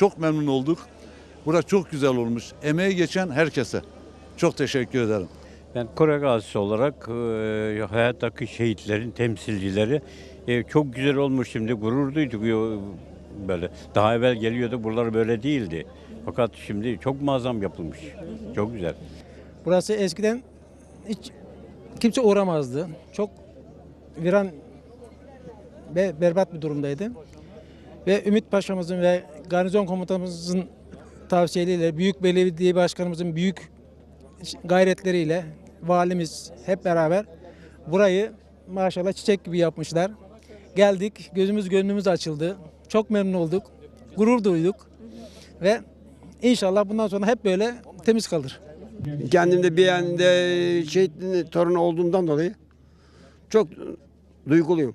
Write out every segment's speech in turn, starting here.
Çok memnun olduk. Burası çok güzel olmuş. Emeği geçen herkese çok teşekkür ederim. Ben Kore gazisi olarak e, hayattaki şehitlerin temsilcileri e, çok güzel olmuş şimdi gurur duyduk yo- böyle. Daha evvel geliyordu buralar böyle değildi. Fakat şimdi çok muazzam yapılmış. Çok güzel. Burası eskiden hiç kimse uğramazdı. Çok viran ve berbat bir durumdaydı. Ve Ümit Paşa'mızın ve garnizon komutanımızın tavsiyeleriyle, Büyük Belediye Başkanımızın büyük gayretleriyle valimiz hep beraber burayı maşallah çiçek gibi yapmışlar. Geldik, gözümüz gönlümüz açıldı. Çok memnun olduk, gurur duyduk ve inşallah bundan sonra hep böyle temiz kalır. Kendimde bir yanda şehit torunu olduğumdan dolayı çok duyguluyum.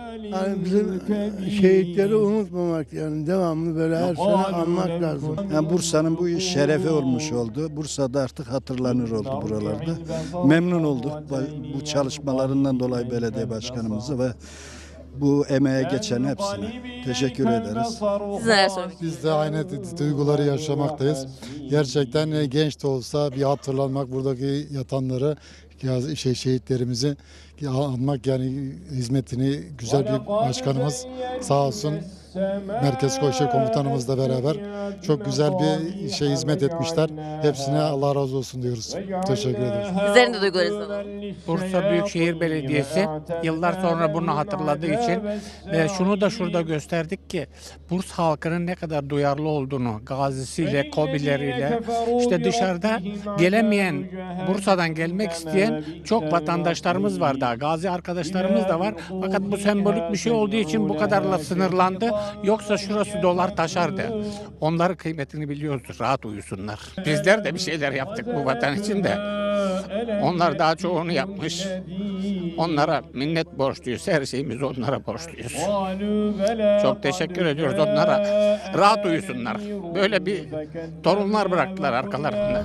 Yani bizim şehitleri unutmamak yani devamlı böyle her sene anmak lazım. Yani Bursa'nın bu iş şerefi olmuş oldu. Bursa'da artık hatırlanır oldu buralarda. Memnun olduk bu- çalışmalarından dolayı belediye başkanımızı ve bu emeğe geçen hepsine teşekkür ederiz. Biz de aynı du- duyguları yaşamaktayız. Gerçekten e, genç de olsa bir hatırlanmak buradaki yatanları ya şey şehitlerimizi anmak yani hizmetini güzel bir başkanımız sağ olsun Merkez Koğuşu Komutanımızla beraber çok güzel bir şey hizmet etmişler. Hepsine Allah razı olsun diyoruz. Teşekkür ederiz. Sizlerin de duygularınızı. Bursa Büyükşehir Belediyesi yıllar sonra bunu hatırladığı için ve şunu da şurada gösterdik ki Burs halkının ne kadar duyarlı olduğunu gazisiyle, kobileriyle işte dışarıda gelemeyen Bursa'dan gelmek isteyen çok vatandaşlarımız var daha. Gazi arkadaşlarımız da var. Fakat bu sembolik bir şey olduğu için bu kadarla sınırlandı. Yoksa şurası dolar taşardı. Onların kıymetini biliyoruz. Rahat uyusunlar. Bizler de bir şeyler yaptık bu vatan için de. Onlar daha çoğunu yapmış. Onlara minnet borçluyuz. Her şeyimizi onlara borçluyuz. Çok teşekkür ediyoruz onlara. Rahat uyusunlar. Böyle bir torunlar bıraktılar arkalarında.